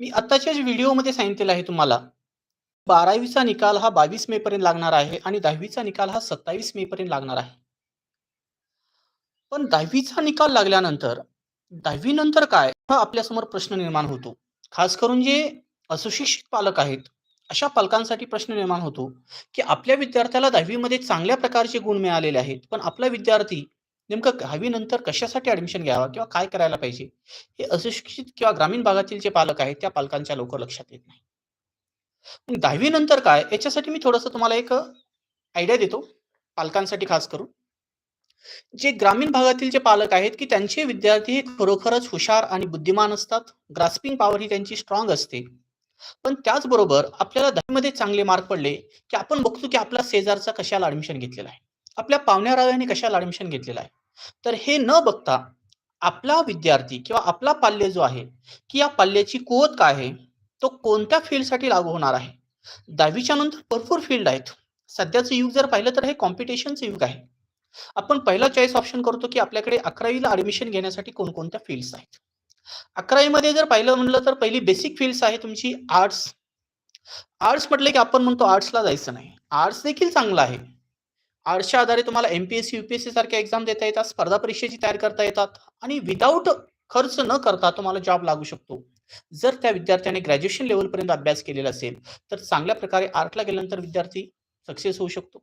मी आत्ताच्याच व्हिडिओमध्ये सांगितलेलं आहे तुम्हाला. 12वीचा निकाल हा 22 मे पर्यंत लागणार आहे आणि 10वीचा निकाल हा 27 मे पर्यंत लागणार आहे. पण 10वीचा निकाल लागल्यानंतर 10वी नंतर काय? हा आपल्यासमोर प्रश्न निर्माण होतो. खास करून जे असुशिक्षित पालक आहेत, अशा पालकांसाठी प्रश्न निर्माण होतो, की आपल्या विद्यार्थ्याला 10वी मध्ये चांगल्या प्रकारचे गुण मिळालेले आहेत. पण आपला विद्यार्थी नेमकं 10वी नंतर कशासाठी ॲडमिशन घ्यावा किंवा काय करायला पाहिजे? हे अशिक्षित किंवा ग्रामीण भागातील जे पालक आहेत, त्या पालकांच्या लवकर लक्षात येत नाही. दहावी नंतर काय? याच्यासाठी मी थोडंसं तुम्हाला एक आयडिया देतो, पालकांसाठी खास करून. जे ग्रामीण भागातील जे पालक आहेत, की त्यांचे विद्यार्थी हे खरोखरच हुशार आणि बुद्धिमान असतात. ग्रास्पिंग पॉवर ही त्यांची स्ट्रॉंग असते. पण त्याचबरोबर आपल्याला दहावीमध्ये चांगले मार्क पडले, की आपण बघतो की आपला शेजारचा कशाला ऍडमिशन घेतलेला आहे. आपल्या पाहुण्यारावळ्याने कशाला ऍडमिशन घेतलेलं आहे. तर हे न बघता आपला विद्यार्थी किंवा आपला पाल्य जो आहे, की या पाल्याची कुवत काय आहे? तो कोणत्या फील्डसाठी लागू होणार आहे? 10वीच्या नंतर भरपूर फील्ड आहेत. सध्याचं युग जर पाहिलं तर हे कॉम्पिटिशनचं युग आहे. आपण पहिला चॉईस ऑप्शन करतो, की आपल्याकडे अकरावीला ऍडमिशन घेण्यासाठी कोणकोणत्या फील्ड्स आहेत. 11वी जर पाहिलं म्हणलं तर पहिली बेसिक फील्ड्स आहे तुमची आर्ट्स. आर्ट्स म्हटलं की आपण म्हणतो आर्ट्सला जायचं नाही. आर्ट्स देखील चांगलं आहे. आर्टच्या आधारे तुम्हाला एम-पी-एस-सी, यू-पी-एस-सी सारख्या एक्झाम देता येतात, स्पर्धा परीक्षेची तयारी करता येतात आणि विदाऊट खर्च न करता तुम्हाला जॉब लागू शकतो. जर त्या विद्यार्थ्याने ग्रॅज्युएशन लेवलपर्यंत अभ्यास केलेला असेल, तर चांगल्या प्रकारे आर्टला गेल्यानंतर विद्यार्थी सक्सेस होऊ शकतो.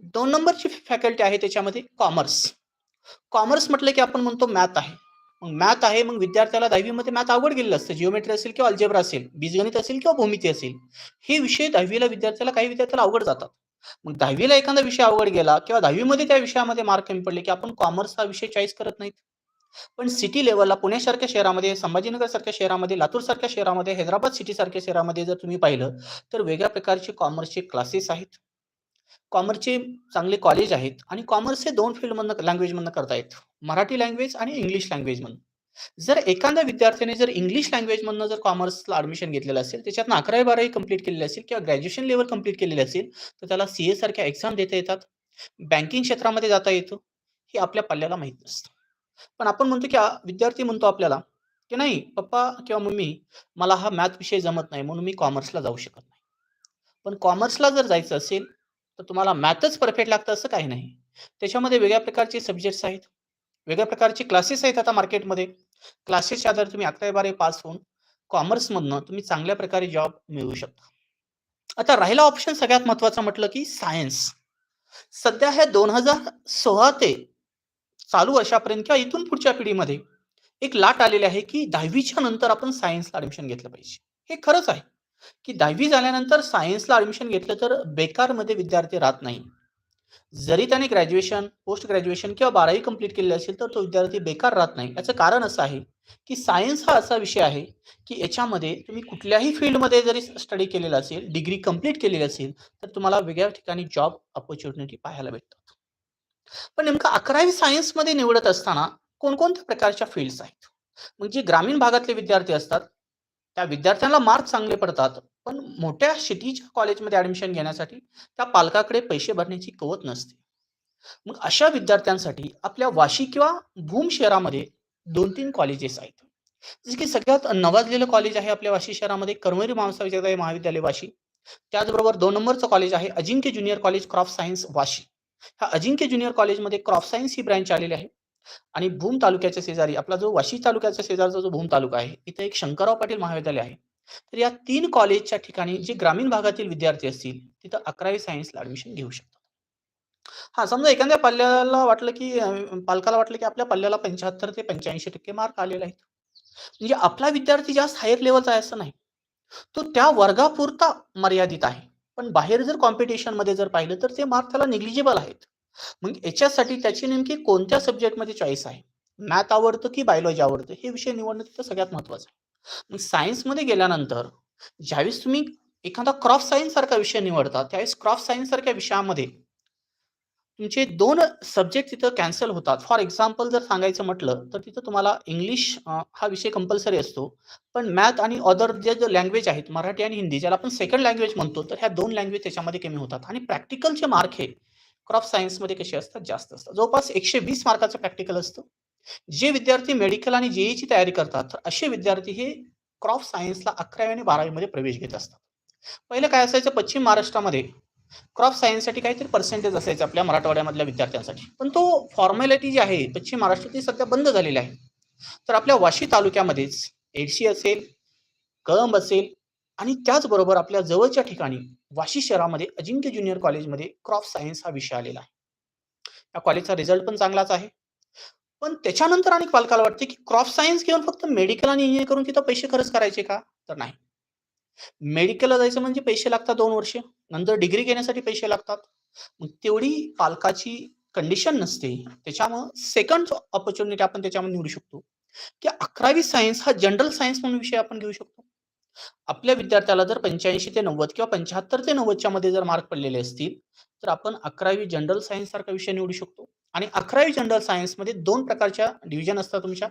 दोन नंबरची फॅकल्टी आहे त्याच्यामध्ये कॉमर्स. कॉमर्स म्हटलं की आपण म्हणतो मॅथ आहे. मग मॅथ आहे, मग विद्यार्थ्याला दहावीमध्ये मॅथ आवड गेलेलं असतं. जिओमेट्री असेल किंवा अल्जेब्रा असेल, बीजगणित असेल किंवा भूमिती असेल. हे विषय 10वीला विद्यार्थ्याला काही विद्यार्थ्याला अवघड जातात. मग 10वीला एखादा विषय अवघड गेला किंवा दहावीमध्ये त्या विषयामध्ये मार्क कमी पडले, की आपण कॉमर्स हा विषय चॉईस करत नाहीत. पण सिटी लेवलला पुण्यासारख्या शहरामध्ये, संभाजीनगरसारख्या शहरामध्ये, लातूरसारख्या शहरामध्ये, हैदराबाद सिटी सारख्या शहरामध्ये जर तुम्ही पाहिलं, तर वेगळ्या प्रकारचे कॉमर्सचे क्लासेस आहेत. कॉमर्सचे चांगले कॉलेज आहेत आणि कॉमर्स हे दोन फील्डमधनं लँग्वेजमधनं करता येत मराठी लँग्वेज आणि इंग्लिश लँग्वेजमधनं जर एखाद्या विद्यार्थ्याने जर इंग्लिश लँग्वेजमधनं जर कॉमर्सला ऍडमिशन घेतलेलं असेल, त्याच्यातनं 11वी-12वी कंप्लीट केलेली असेल किंवा ग्रॅज्युएशन लेवल कंप्लीट केलेली असेल, तर त्याला सी सारख्या एक्झाम देता येतात. बँकिंग क्षेत्रामध्ये जाता येतं. हे आपल्या पाल्याला माहीत नसतं. पण आपण म्हणतो की विद्यार्थी म्हणतो आपल्याला, की नाही पप्पा किंवा मम्मी मला हा मॅथ विषय जमत नाही म्हणून मी कॉमर्सला जाऊ शकत नाही. पण कॉमर्सला जर जायचं असेल, तर तुम्हाला मॅथच परफेक्ट लागतं असं काही नाही. त्याच्यामध्ये वेगळ्या प्रकारचे सब्जेक्ट्स आहेत. वेगळ्या प्रकारचे क्लासेस आहेत आता मार्केटमध्ये. क्लासेसच्या आधारे तुम्ही 11वी-12वी पास होऊन कॉमर्समधनं तुम्ही चांगल्या प्रकारे जॉब मिळवू शकता. आता राहिला ऑप्शन सगळ्यात महत्त्वाचा म्हटलं की सायन्स. सध्या हे दोन हजार सोळा ते चालू वर्षापर्यंत किंवा इथून पुढच्या पिढीमध्ये एक लाट आलेली आहे, की 10वीच्या नंतर आपण सायन्सला ॲडमिशन घेतलं पाहिजे. हे खरंच आहे, की 10वी झाल्यानंतर सायन्सला ॲडमिशन घेतलं तर बेकारमध्ये विद्यार्थी राहत नाही. जरी त्याने ग्रॅज्युएशन, पोस्ट ग्रॅज्युएशन किंवा 12वी कंप्लीट केलेली असेल, तर तो विद्यार्थी बेकार राहत नाही. याचं कारण असं आहे, की सायन्स हा असा विषय आहे, की याच्यामध्ये तुम्ही कुठल्याही फील्डमध्ये जरी स्टडी केलेला असेल, डिग्री कंप्लीट केलेली असेल, तर तुम्हाला वेगळ्या ठिकाणी जॉब अपॉर्च्युनिटी पाहायला भेटतात. पण नेमकं 11वी सायन्समध्ये निवडत असताना कोणकोणत्या प्रकारच्या फील्ड्स आहेत? मग जे ग्रामीण भागातले विद्यार्थी असतात, त्या विद्यार्थ्यांना मार्क चांगले पडतात, पण मोठ्या सिटीच्या कॉलेजमध्ये ॲडमिशन घेण्यासाठी त्या पालकाकडे पैसे भरण्याची कवत नसते. मग अशा विद्यार्थ्यांसाठी आपल्या वाशी किंवा भूम शहरामध्ये 2-3 कॉलेजेस आहेत. जसं की सगळ्यात नवाजलेलं कॉलेज आहे आपल्या वाशी शहरामध्ये कर्मवीर महाविद्यालय महाविद्यालय वाशी. त्याचबरोबर दोन नंबरचं कॉलेज आहे Ajinkya junior college crop science Vashi. ह्या अजिंक्य ज्युनियर कॉलेजमध्ये क्रॉप सायन्स ही ब्रँच आलेली आहे. आणि भूम तालुक्याच्या शेजारी आपला जो वाशी तालुक्याच्या शेजारचा जो भूम तालुका आहे, इथे एक शंकरराव पाटील महाविद्यालय आहे. तर या तीन कॉलेजच्या ठिकाणी जे ग्रामीण भागातील विद्यार्थी असतील, तिथं 11वी सायन्सला ऍडमिशन घेऊ शकतात. हा समजा एखाद्या पाल्याला वाटलं, की पालकाला वाटलं, की आपल्या पाल्याला 75 ते 85% मार्क आलेले आहेत. म्हणजे आपला विद्यार्थी जास्त हायर लेवलचा आहे असं नाही. तो त्या वर्गापुरता मर्यादित आहे. पण बाहेर जर कॉम्पिटिशनमध्ये जर पाहिलं, तर ते मार्क त्याला निग्लिजिबल आहेत. मग याच्यासाठी त्याची नेमकी कोणत्या सब्जेक्टमध्ये चॉईस आहे? मॅथ आवडतं की बायोलॉजी आवडतं? हे विषय निवडणं तिथं सगळ्यात महत्वाचं आहे. मग सायन्समध्ये गेल्यानंतर ज्यावेळेस तुम्ही एखादा क्रॉप सायन्स सारखा विषय निवडता, त्यावेळेस क्रॉप सायन्स सारख्या विषयामध्ये तुमचे दोन सब्जेक्ट तिथं कॅन्सल होतात. फॉर एक्झाम्पल जर सांगायचं म्हटलं, तर तिथं तुम्हाला इंग्लिश हा विषय कंपल्सरी असतो. पण मॅथ आणि अदर जे जे लँग्वेज आहेत, मराठी आणि हिंदी ज्याला आपण सेकंड लँग्वेज म्हणतो, तर ह्या दोन लँग्वेज त्याच्यामध्ये कमी होतात आणि प्रॅक्टिकलचे मार्क हे क्रॉप सायन्समध्ये कसे असतात? जास्त असतात. जवळपास 120 मार्काचं प्रॅक्टिकल असतं. जे विद्यार्थी मेडिकल आणि जे-ई-ची तयारी करतात, तर असे विद्यार्थी हे क्रॉप सायन्सला 11वी आणि बारावीमध्ये प्रवेश घेत असतात. पहिलं काय असायचं पश्चिम महाराष्ट्रामध्ये क्रॉप सायन्ससाठी काहीतरी पर्सेंटेज असायचं आपल्या मराठवाड्यामधल्या विद्यार्थ्यांसाठी. पण तो फॉर्मॅलिटी जी आहे पश्चिम महाराष्ट्रात ती सध्या बंद झालेली आहे. तर आपल्या वाशी तालुक्यामध्येच एडशी असेल, कळंब असेल आणि त्याचबरोबर आपल्या जवळच्या ठिकाणी वाशी शहरामध्ये अजिंक्य ज्युनियर कॉलेजमध्ये क्रॉप सायन्स हा विषय आलेला आहे. या कॉलेजचा रिझल्ट पण चांगलाच आहे. पण त्याच्यानंतर अनेक पालकाला वाटते, की क्रॉप सायन्स घेऊन फक्त मेडिकल आणि इंजिनिअरिंग करून तिथं पैसे खर्च करायचे का? तर नाही. मेडिकलला जायचं म्हणजे पैसे लागतात दोन वर्ष. नंतर डिग्री घेण्यासाठी पैसे लागतात. मग तेवढी पालकाची कंडिशन नसते. त्याच्यामुळं सेकंड ऑपॉर्च्युनिटी आपण त्याच्यामध्ये निवडू शकतो, की 11वी सायन्स हा जनरल सायन्स म्हणून विषय आपण घेऊ शकतो. आपल्या विद्यार्थ्याला जर 85 ते 90 किंवा 75 ते 90च्या मध्ये जर मार्क पडलेले असतील, तर आपण 11वी जनरल सायन्स सारखा विषय निवडू शकतो. आणि 11वी जनरल सायन्समध्ये दोन प्रकारच्या डिव्हिजन असतात तुमच्या.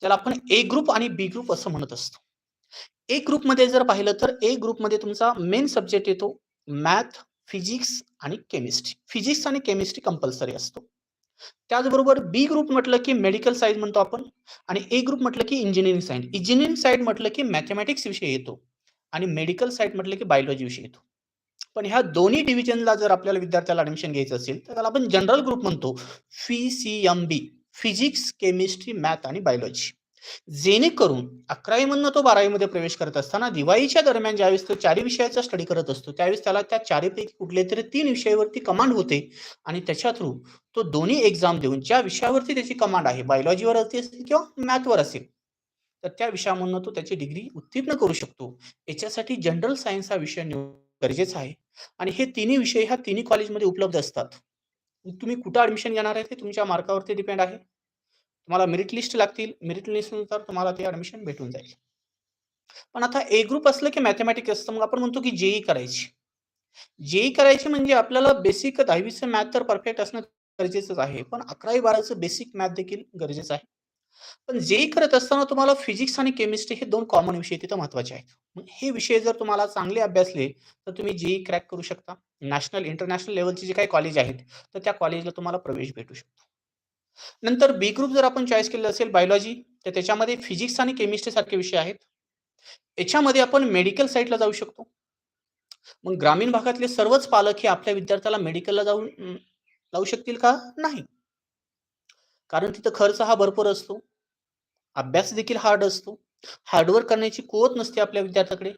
त्याला आपण ए ग्रुप आणि बी ग्रुप असं म्हणत असतो. ए ग्रुपमध्ये जर पाहिलं तर ए ग्रुपमध्ये तुमचा मेन सब्जेक्ट येतो मॅथ, फिजिक्स आणि केमिस्ट्री. फिजिक्स आणि केमिस्ट्री कंपल्सरी असतो. त्याचबरोबर बी ग्रुप म्हटलं, की मेडिकल सायन्स म्हणतो आपण आणि ए ग्रुप म्हटलं, की इंजिनिअरिंग सायन्स. इंजिनिअरिंग साईड म्हटलं, की मॅथेमॅटिक्स विषय येतो आणि मेडिकल साईड म्हटलं, की बायोलॉजी विषय येतो. पण ह्या दोन्ही डिव्हिजनला जर आपल्याला विद्यार्थ्याला ऍडमिशन घ्यायचं असेल, तर त्याला आपण जनरल ग्रुप म्हणतो. P C M B physics, chemistry, math आणि बायोलॉजी. जेणेकरून अकरावीमधनं तो बारावीमध्ये प्रवेश करत असताना दिवाळीच्या दरम्यान ज्यावेळेस तो चारी विषयाचा स्टडी करत असतो, त्यावेळेस त्याला त्या चारीपैकी कुठले तरी तीन विषयावरती कमांड होते आणि त्याच्या थ्रू तो दोन्ही एक्झाम देऊन ज्या विषयावरती त्याची कमांड आहे, बायोलॉजीवर असेल किंवा मॅथवर असेल, तर त्या विषयामधनं तो त्याची डिग्री उत्तीर्ण करू शकतो. याच्यासाठी जनरल सायन्स हा विषय निवड गरजेचं आहे आणि हे तिन्ही विषय ह्या तिन्ही कॉलेजमध्ये उपलब्ध असतात. तुम्ही कुठं ॲडमिशन घेणार आहे ते तुमच्या मार्कावरती डिपेंड आहे. तुम्हाला मेरिट लिस्ट लागतील. मेरिट लिस्टनुसार तुम्हाला ते ॲडमिशन भेटून जाईल. पण आता ए ग्रुप असलं, की मॅथेमॅटिक्स असतं. मग आपण म्हणतो, की जे करायची. जे करायची म्हणजे आपल्याला बेसिक 10वीचं मॅथ तर परफेक्ट असणं गरजेचंच आहे. पण 11वी-12वीचं बेसिक मॅथ देखील गरजेचं आहे. पण जे करत असताना तुम्हाला फिजिक्स आणि केमिस्ट्री हे दोन कॉमन विषय तिथं महत्त्वाचे आहेत. हे विषय जर तुम्हाला चांगले अभ्यासले, तर तुम्ही जे क्रॅक करू शकता. नॅशनल, इंटरनॅशनल लेवलचे जे काही कॉलेज आहेत, तर त्या कॉलेजला तुम्हाला प्रवेश भेटू शकतो. नंतर बी ग्रुप जर आपण चॉईस केलं असेल बायोलॉजी, तर त्याच्यामध्ये फिजिक्स आणि केमिस्ट्री सारखे विषय आहेत. याच्यामध्ये आपण मेडिकल साईडला जाऊ शकतो. मग ग्रामीण भागातले सर्वच पालक हे आपल्या विद्यार्थ्याला मेडिकलला जाऊन लावू शकतील का? नाही. कारण तिथं खर्च हा भरपूर असतो. अभ्यास देखील हार्ड असतो. हार्डवर्क करण्याची कुवत नसते आपल्या विद्यार्थ्याकडे.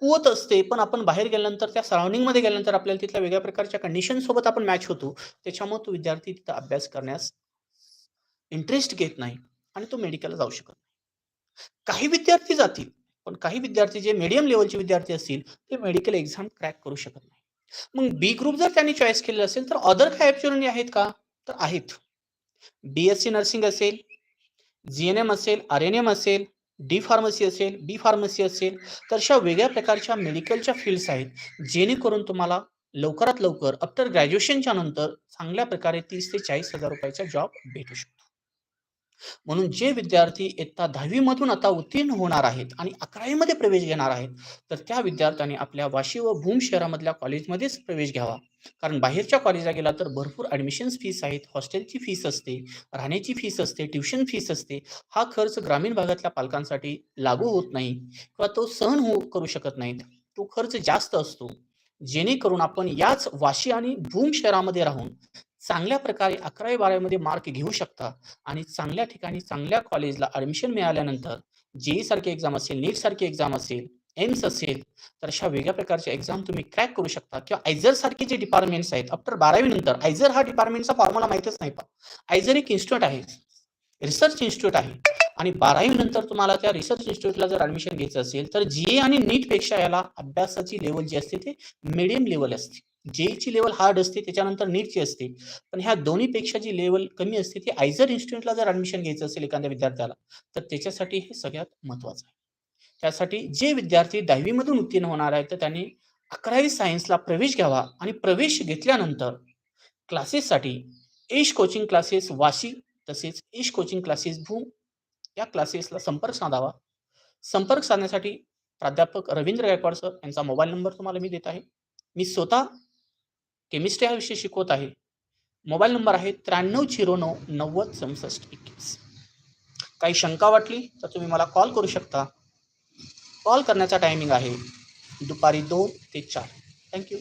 कुवत असते, पण आपण बाहेर गेल्यानंतर त्या सराउंडिंगमध्ये गेल्यानंतर आपल्याला तिथल्या वेगळ्या प्रकारच्या कंडिशनसोबत आपण मॅच होतो. त्याच्यामुळे तो विद्यार्थी तिथं अभ्यास करण्यास इंटरेस्ट घेत नाही आणि तो मेडिकलला जाऊ शकत नाही. काही विद्यार्थी जातील, पण काही विद्यार्थी जे मीडियम लेवलचे विद्यार्थी असतील, ते मेडिकल एक्झाम क्रॅक करू शकत नाही. मग बी ग्रुप जर त्यांनी चॉईस केलेला असेल, तर अदर काही ऑप्शन आहेत का? तर आहेत. बीएससी नर्सिंग असेल, जी-एन-एम असेल, आर-एन-एम असेल, डी-फार्मसी असेल, बी-फार्मसी असेल, तर अशा वेगळ्या प्रकारच्या मेडिकलच्या फील्ड्स आहेत, जेणेकरून तुम्हाला लवकरात लवकर आफ्टर ग्रॅज्युएशनच्या नंतर चांगल्या प्रकारे तीस ते चाळीस हजार रुपयाचा जॉब भेटू शकतो. म्हणून जे विद्यार्थी इयत्ता 10वी मधून आता उत्तीर्ण होणार आहेत आणि अकरावीमध्ये प्रवेश घेणार आहेत, तर त्या विद्यार्थ्यांनी आपल्या वाशी व भूम शहरामधल्या कॉलेजमध्येच प्रवेश घ्यावा. कारण बाहेरच्या कॉलेजला गेला तर भरपूर ॲडमिशन्स फीस आहेत, हॉस्टेलची फीस असते, राहण्याची फीस असते, ट्युशन फीस असते. हा खर्च ग्रामीण भागातल्या पालकांसाठी लागू होत नाही किंवा तो सहन होऊ करू शकत नाहीत. तो खर्च जास्त असतो. जेणेकरून आपण याच वाशी आणि भूम शहरामध्ये राहून चांगल्या प्रकारे 11वी-12वी मध्ये मार्क घेऊ शकता आणि चांगल्या ठिकाणी चांगल्या कॉलेजला ॲडमिशन मिळाल्यानंतर जे-ई सारखी एक्झाम असेल, नीट सारखी एक्झाम असेल, एम्स असेल, तर अशा वेगळ्या प्रकारच्या एक्झाम तुम्ही क्रॅक करू शकता किंवा आयझर सारखे जे डिपार्टमेंट्स आहेत आफ्टर 12वी नंतर आयझर हा डिपार्टमेंटचा फॉर्म्युला माहितच नाही पहा. आयझर एक इन्स्टिट्यूट आहे. रिसर्च इन्स्टिट्यूट आहे आणि 12वी नंतर तुम्हाला त्या रिसर्च इन्स्टिट्यूटला जर ॲडमिशन घ्यायचं असेल, तर जी-ए आणि नीटपेक्षा याला अभ्यासाची लेवल जी असते, ती मिडियम लेवल असते. जे-ईची हार्ड असते, त्याच्यानंतर नीटची असते. पण ह्या दोन्हीपेक्षा जी लेवल कमी असते, ती आयझर इन्स्टिट्यूटला जर ॲडमिशन घ्यायचं असेल एखाद्या विद्यार्थ्याला, तर त्याच्यासाठी हे सगळ्यात महत्त्वाचं आहे. त्यासाठी जे विद्यार्थी दहावीमधून उत्तीर्ण होणार आहेत, तर त्यांनी 11वी सायन्सला प्रवेश घ्यावा आणि प्रवेश घेतल्यानंतर क्लासेससाठी ईश कोचिंग क्लासेस वाशी तसेच ईश कोचिंग क्लासेस भूम या क्लासेसला संपर्क साधावा. संपर्क साधण्यासाठी प्राध्यापक रवींद्र गायकवाड सर यांचा मोबाईल नंबर तुम्हाला मी देत आहे. मी स्वतः केमिस्ट्री हा विषय शिकवत आहे. मोबाईल नंबर आहे 9309906721. काही शंका वाटली तर तुम्ही मला कॉल करू शकता. कॉल करण्याचा टायमिंग आहे दुपारी दोन ते चार थँक्यू